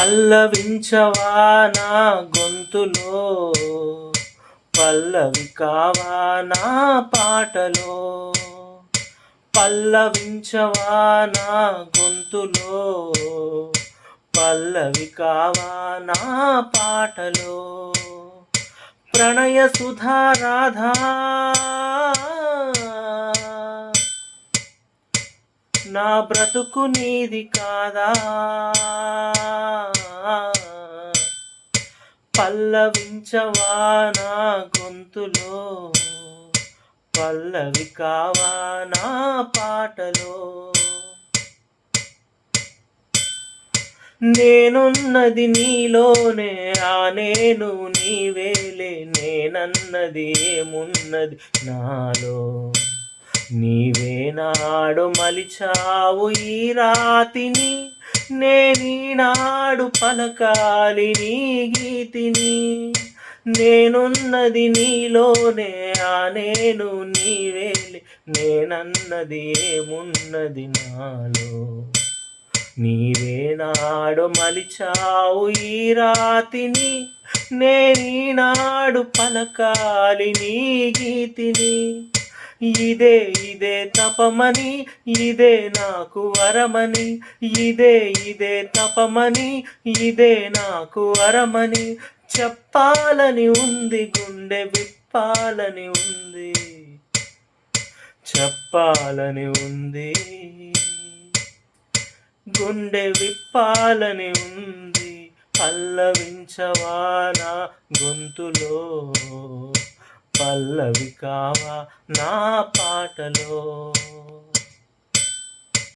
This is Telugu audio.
పల్లవించవా నా గొంతులో? పల్లవి కావా నా పాటలో? పల్లవించవా నా గొంతులో? పల్లవి కావా నా పాటలో? ప్రణయ సుధారాధా నా బ్రతుకు నీది కాదా? పల్లవించవా నా గొంతులో? పల్లవి కావా నా పాటలో? నేనున్నది నీలోనే ఆ నేను నీవేలే నేనన్నది ఏమున్నది నాలో? నీవే నాడు మలిచావు ఈ రాతిని నేనీనాడు పలకాలి నీ గీతిని. నేనున్నది నీలోనే ఆ నేను నీవేలి నేనన్నది ఏమున్నది నాలో? నీవేనాడు మలిచావు ఈ రాతిని నేనీనాడు పలకాలి నీ గీతిని. ఇదే ఇదే తపమని ఇదే నాకు వరమని ఇదే ఇదే తపమని ఇదే నాకు వరమని చెప్పాలని ఉంది గుండె విప్పాలని ఉంది చెప్పాలని ఉంది గుండె విప్పాలని ఉంది పల్లవించవానా గొంతులో. పల్లవి కావా నా పాటలో.